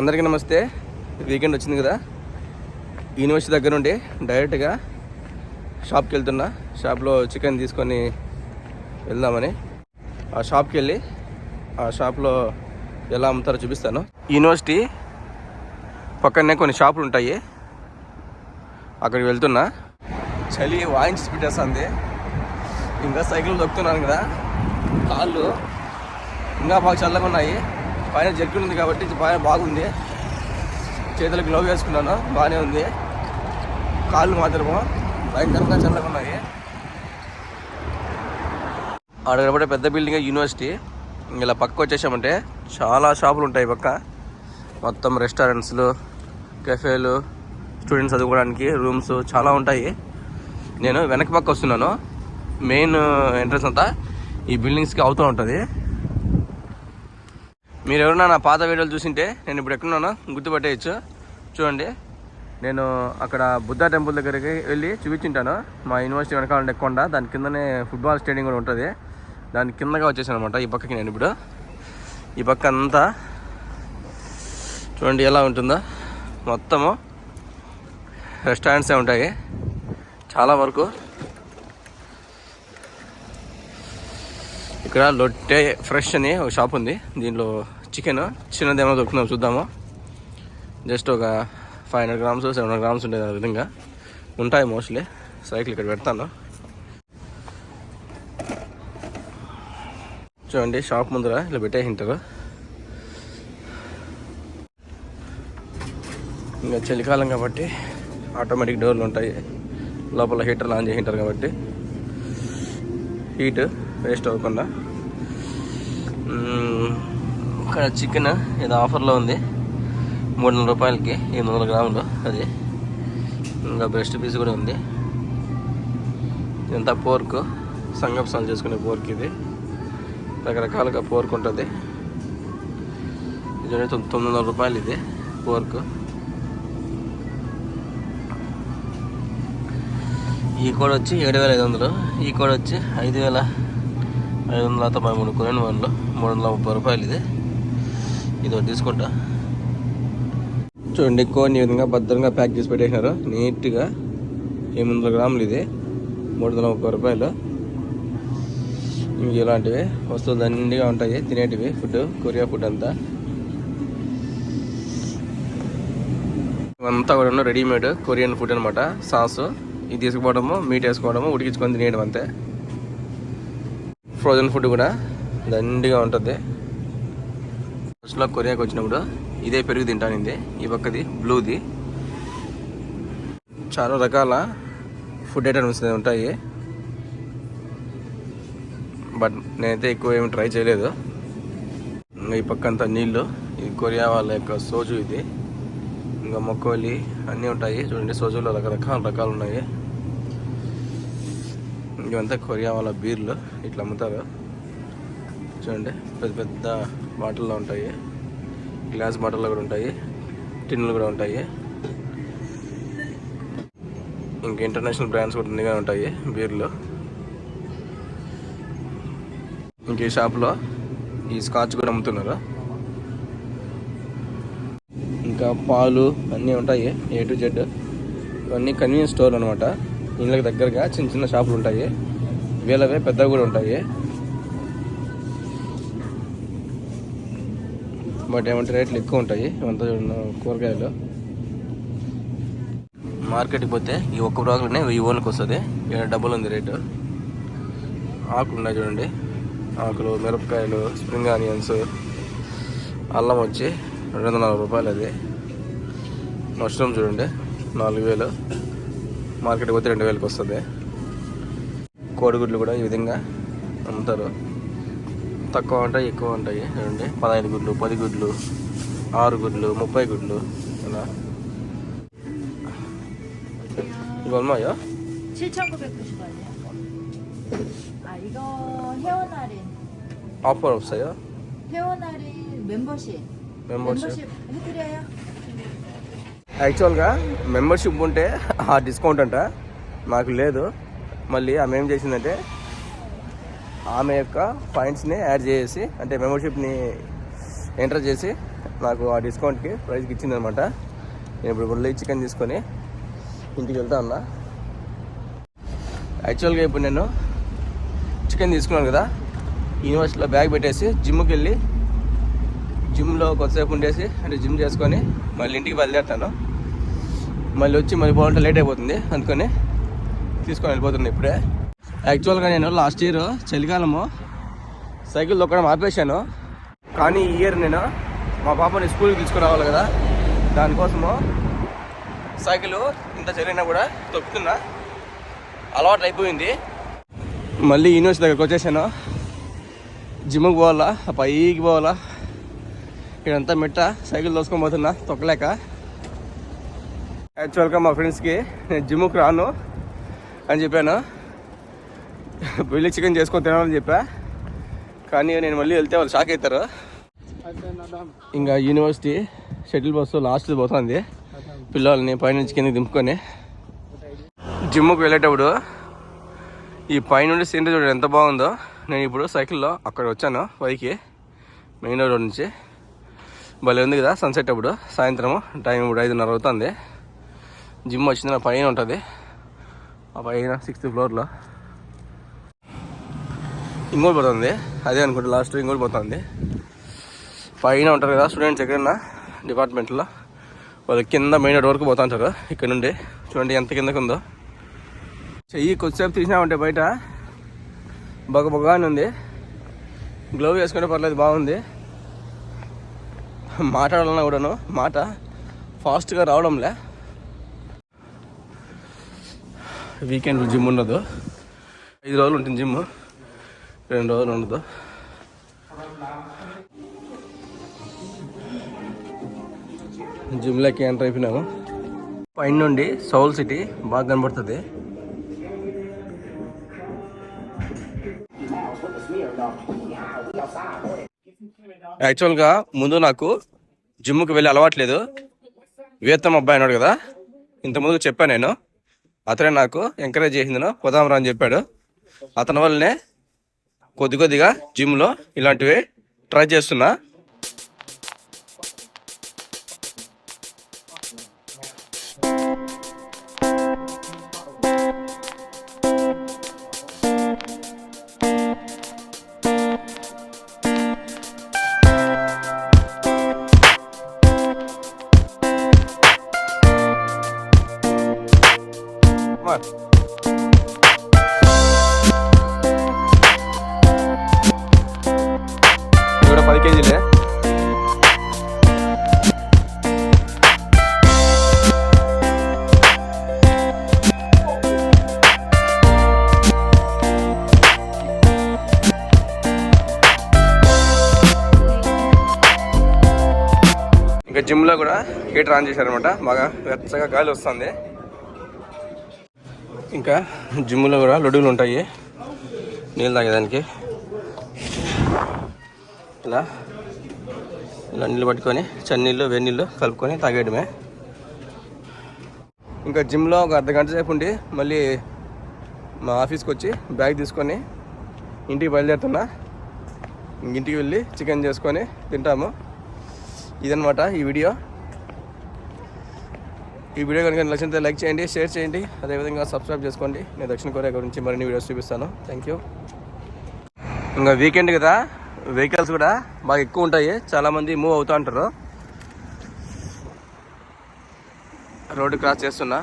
అందరికీ నమస్తే. వీకెండ్ వచ్చింది కదా. యూనివర్సిటీ దగ్గర నుండి డైరెక్ట్గా షాప్కి వెళ్తున్నా. షాప్లో చికెన్ తీసుకొని వెళ్దామని. ఆ షాప్కి వెళ్ళి ఆ షాప్లో ఎలా అమ్ముతారో చూపిస్తాను. యూనివర్సిటీ పక్కనే కొన్ని షాపులు ఉంటాయి. అక్కడికి వెళ్తున్నా. చలి వాయించి పెట్టేస్తుంది. ఇంకా సైకిల్ దొక్కుతున్నాను కదా. కాళ్ళు ఇంకా బాగా చల్లగా ఉన్నాయి. పైన జర్కిన్ ఉంది కాబట్టి పైన బాగుంది. చేతులకు గ్లౌ వేసుకున్నాను బాగానే ఉంది. కాళ్ళు మాత్రము భయంకరంగా చల్లగా ఉన్నాయి. ఆడ కనబడే పెద్ద బిల్డింగ్ యూనివర్సిటీ ఇలా పక్క వచ్చేసామంటే చాలా షాపులు ఉంటాయి పక్క. మొత్తం రెస్టారెంట్స్లు కెఫేలు స్టూడెంట్స్ చదువుకోవడానికి రూమ్స్ చాలా ఉంటాయి. నేను వెనక పక్క వస్తున్నాను. మెయిన్ ఎంట్రన్స్ అంతా ఈ బిల్డింగ్స్కి అవుతూ ఉంటుంది. మీరు ఎవరన్నా నా పాత వీడియోలు చూసింటే నేను ఇప్పుడు ఎక్కడున్నానో గుర్తుపట్టేయచ్చు. చూడండి. నేను అక్కడ బుద్ధ టెంపుల్ దగ్గరికి వెళ్ళి చూపించుంటాను. మా యూనివర్సిటీ వెనకాల కొండ దాని కిందనే ఫుట్బాల్ స్టేడియం కూడా ఉంటుంది. దాని కిందగా వచ్చేసాను అనమాట ఈ పక్కకి నేను ఇప్పుడు. ఈ పక్క అంతా చూడండి ఎలా ఉంటుందో. మొత్తము రెస్టారెంట్సే ఉంటాయి. చాలా వరకు ఇక్కడ లొట్టే ఫ్రెష్ అని ఒక షాప్ ఉంది. దీంట్లో చికెన్? చిన్నది ఏమైనా దొరుకుతుందో చూద్దామా? జస్ట్ ఒక five hundred grams seven hundred grams ఉండేది ఆ విధంగా. ఉంటాయి మోస్ట్లీ సైకిల్ ఇక్కడ పెడతాను. చూడండి షాప్ ముందర ఇలా పెట్టేసింటారు ఇంకా చలికాలం కాబట్టి ఆటోమేటిక్ డోర్లు ఉంటాయి. లోపల హీటర్లు ఆన్ చేసింటారు కాబట్టి. హీట్ వేస్ట్ అవ్వకుండా. ఇక్కడ చికెన్ ఇది ఆఫర్లో ఉంది. మూడు వందల రూపాయలకి ఎనిమిది వందల గ్రాములు అది. ఇంకా బ్రెస్ట్ పీస్ కూడా ఉంది. ఇదంతా పోర్క్ సంగప్సాలు చేసుకునే పోర్క్ ఇది. రకరకాలుగా పోర్క్ ఉంటుంది. ఇది తొమ్మిది వందల రూపాయలు ఇది పోర్క్ ఈ కోడ్ వచ్చి ఏడు వేల ఐదు వందలు. ఈ కోడ్ వచ్చి ఐదు వేల ఐదు వందల తొంభై మూడు కొన్ని వాళ్ళు మూడు వందల ముప్పై రూపాయలు ఇది. ఇది ఒకటి తీసుకుంటా. చూడండి కోన్ ఈ విధంగా భద్రంగా ప్యాక్ చేసి పెట్టేసినారు. నీట్గా ఎనిమిది వందల గ్రాములు ఇది. మూడు వందల ముప్పై రూపాయలు. ఇంక ఇలాంటివి. వస్తువులు దండిగా ఉంటాయి. తినేటివి. ఫుడ్ కొరియా ఫుడ్ అంతా. ఇవంతా కూడా రెడీమేడ్ కొరియన్ ఫుడ్ అనమాట సాసు. ఇది తీసుకోవడము మీట్ వేసుకోవడము ఉడికించుకొని తినేయడం అంతే. ఫ్రోజన్ ఫుడ్ కూడా దండిగా ఉంటుంది. ఫస్ట్లో కొరియాకి వచ్చినప్పుడు ఇదే పెరుగు తింటానింది. ఈ పక్కది బ్లూది. చాలా రకాల ఫుడ్ ఐటమ్స్ ఉంటాయి. బట్ నేనైతే ఎక్కువ ఏమి ట్రై చేయలేదు. ఇంకా ఈ పక్క అంతా నీళ్ళు ఇది కొరియా వాళ్ళ యొక్క సోజు ఇది. ఇంకా మొక్కవల్లి అన్నీ ఉంటాయి. చూడండి సోజులో రకరకాల రకాలు ఉన్నాయి. ఇవంతా కొరియా వాళ్ళ బీర్లు. ఇట్లా అమ్ముతారు. చూడండి పెద్ద పెద్ద బాటిల్లో ఉంటాయి. గ్లాస్ బాటిల్లో కూడా ఉంటాయి. టిన్లు కూడా ఉంటాయి. ఇంకా ఇంటర్నేషనల్ బ్రాండ్స్ కూడా ఉన్నగా ఉంటాయి బీర్లు. ఇంక ఈ షాప్లో ఈ స్కాచ్ కూడా అమ్ముతున్నారు. ఇంకా పాలు అన్నీ ఉంటాయి ఏ టు జెడ్ ఇవన్నీ కన్వీనియన్స్ స్టోర్ అనమాట. ఇళ్ళకి దగ్గరగా చిన్న చిన్న షాపులు ఉంటాయి. వీళ్ళవే పెద్దవి కూడా ఉంటాయి. బట్ ఏమంటే రేట్లు ఎక్కువ ఉంటాయి. ఇవంతా చూడండి కూరగాయలు. మార్కెట్కి పోతే ఈ ఒక్క బ్రాకులనే వెయ్యి ఓన్లకు వస్తుంది. ఇక్కడ డబ్బులు ఉంది రేటు. ఆకులు ఉన్నాయి చూడండి. ఆకులు మిరపకాయలు స్ప్రింగ్ ఆనియన్స్ అల్లం వచ్చి రెండు వందల నలభై రూపాయలు అది. మష్రూమ్ చూడండి నాలుగు వేలు. మార్కెట్కి పోతే రెండు వేలకు వస్తుంది. కోడిగుడ్లు కూడా ఈ విధంగా అమ్ముతారు. తక్కువ ఉంటాయి ఎక్కువ ఉంటాయి చూడండి పదహైదు గుడ్లు పది గుడ్లు ఆరు గుడ్లు ముప్పై గుడ్లు ఇలా 이거 얼마야? 7,990원이요. 아, 이거 회원 할인. ఆఫర్ 없어요? 회원 할인 멤버십. మెంబర్షిప్ 해드려요. యాక్చువల్గా మెంబర్షిప్ ఉంటే ఆ డిస్కౌంట్ అంట నాకు లేదు మళ్ళీ ఆమె ఏం చేసిందంటే ఆమె యొక్క పాయింట్స్ని యాడ్ చేసి అంటే మెంబర్షిప్ని ఎంటర్ చేసి నాకు ఆ డిస్కౌంట్కి ప్రైస్కి ఇచ్చిందనమాట నేను ఇప్పుడు ఉల్లి చికెన్ తీసుకొని ఇంటికి వెళ్తా ఉన్నా యాక్చువల్గా ఇప్పుడు నేను చికెన్ తీసుకున్నాను కదా. యూనివర్సిటీలో బ్యాగ్ పెట్టేసి జిమ్కి వెళ్ళి జిమ్లో కొద్దిసేపు ఉండేసి అంటే జిమ్ చేసుకొని మళ్ళీ ఇంటికి బయలుదేరుతాను. మళ్ళీ వచ్చి మళ్ళీ పోవాలంటే లేట్ అయిపోతుంది అందుకని తీసుకొని వెళ్ళిపోతున్నాను ఇప్పుడే. యాక్చువల్గా నేను లాస్ట్ ఇయర్ చలికాలము సైకిల్ తొక్కడం ఆపేశాను. కానీ ఈ ఇయర్ నేను మా పాపని స్కూల్కి తీసుకురావాలి కదా దానికోసము సైకిల్ ఇంత చలినా కూడా తొక్కుతున్నా. అలవాటు అయిపోయింది. మళ్ళీ యూనివర్సిటీ దగ్గరకు వచ్చేసాను. జిమ్కి పోవాలా ఆ పైకి పోవాలా. ఇక్కడంతా మిట్ట సైకిల్ దోసుకొని పోతున్నా తొక్కలేక. యాక్చువల్గా మా ఫ్రెండ్స్కి నేను జిమ్కి రాను అని చెప్పాను. వెళ్ళి చికెన్ చేసుకొని తినాలని చెప్పా. కానీ నేను మళ్ళీ వెళ్తే వాళ్ళు షాక్ అవుతారు. ఇంకా యూనివర్సిటీ షటిల్ బస్సు లాస్ట్ పోతుంది. పిల్లల్ని పైనుంచి కిందకి దింపుకొని. జిమ్కి వెళ్ళేటప్పుడు ఈ పైనుండి సీనరీ చూడండి ఎంత బాగుందో. నేను ఇప్పుడు సైకిల్లో అక్కడ వచ్చాను పైకి మెయిన్ రోడ్ నుంచి. భలే ఉంది కదా సన్సెట్ అప్పుడు. సాయంత్రం టైం ఇప్పుడు ఐదున్నర అవుతుంది. జిమ్ వచ్చింది నా పైన ఉంటుంది. ఆ పైన సిక్స్త్ ఫ్లోర్లో ఇంకోటి పోతుంది. అదే అనుకుంటా లాస్ట్ ఇంకోటి పోతుంది. పైన ఉంటారు కదా స్టూడెంట్స్ ఎక్కడన్నా డిపార్ట్మెంట్లో వాళ్ళు కింద మెయిన్ రోడ్ వరకు పోతా ఉంటారు ఇక్కడ నుండి. చూడండి ఎంత కిందకు ఉందో చెయ్యి కొద్దిసేపు తీసినామంటే బయట బొగ బొగ అని ఉంది. గ్లోవ్ వేసుకుంటే పర్లేదు బాగుంది. మాట్లాడాలన్నా కూడాను మాట ఫాస్ట్గా రావడంలే. వీకెండ్ జిమ్ ఉండదు. ఐదు రోజులు ఉంటుంది జిమ్ రెండు రోజులు ఉండదు. జిమ్లోకి ఎంటర్ అయిపోయినాము. పైన నుండి సౌల్ సిటీ బాగా కనబడుతుంది. యాక్చువల్గా ముందు నాకు జిమ్కి వెళ్ళి అలవాట్లేదు. వేతం అబ్బాయి అన్నాడు కదా ఇంతకుముందు చెప్పాను నేను. అతనే నాకు ఎంకరేజ్ చేసిందను పోదాంరా అని చెప్పాడు. అతని వల్లనే కొద్ది కొద్దిగా జిమ్లో ఇలాంటివి ట్రై చేస్తున్నా. పది కేజీలే ఇంకా జిమ్లో కూడా హీటర్ ఆన్ చేశారనమాట బాగా వెచ్చగా గాలి వస్తుంది. ఇంకా జిమ్లో కూడా లడ్డూలు ఉంటాయి. నీళ్ళు తాగేదానికి. ఇలా ఇలా నీళ్ళు పట్టుకొని చన్నీళ్ళు వేడినీళ్ళు కలుపుకొని తాగేయడమే. ఇంకా జిమ్లో ఒక అర్ధ గంట సేపు ఉండి మళ్ళీ మా ఆఫీస్కి వచ్చి బ్యాగ్ తీసుకొని ఇంటికి బయలుదేరుతున్నా. ఇంటికి వెళ్ళి చికెన్ చేసుకొని తింటాము. ఇదనమాట ఈ వీడియో. ఈ వీడియో కనుక నచ్చితే లైక్ చేయండి షేర్ చేయండి. అదేవిధంగా సబ్స్క్రైబ్ చేసుకోండి. నేను దక్షిణ కొరియా గురించి మరిన్ని వీడియోస్ చూపిస్తాను. థ్యాంక్ యూ ఇంకా వీకెండ్ కదా. వెహికల్స్ కూడా బాగా ఎక్కువ ఉంటాయి. చాలామంది మూవ్ అవుతూ ఉంటారు. రోడ్డు క్రాస్ చేస్తున్నా.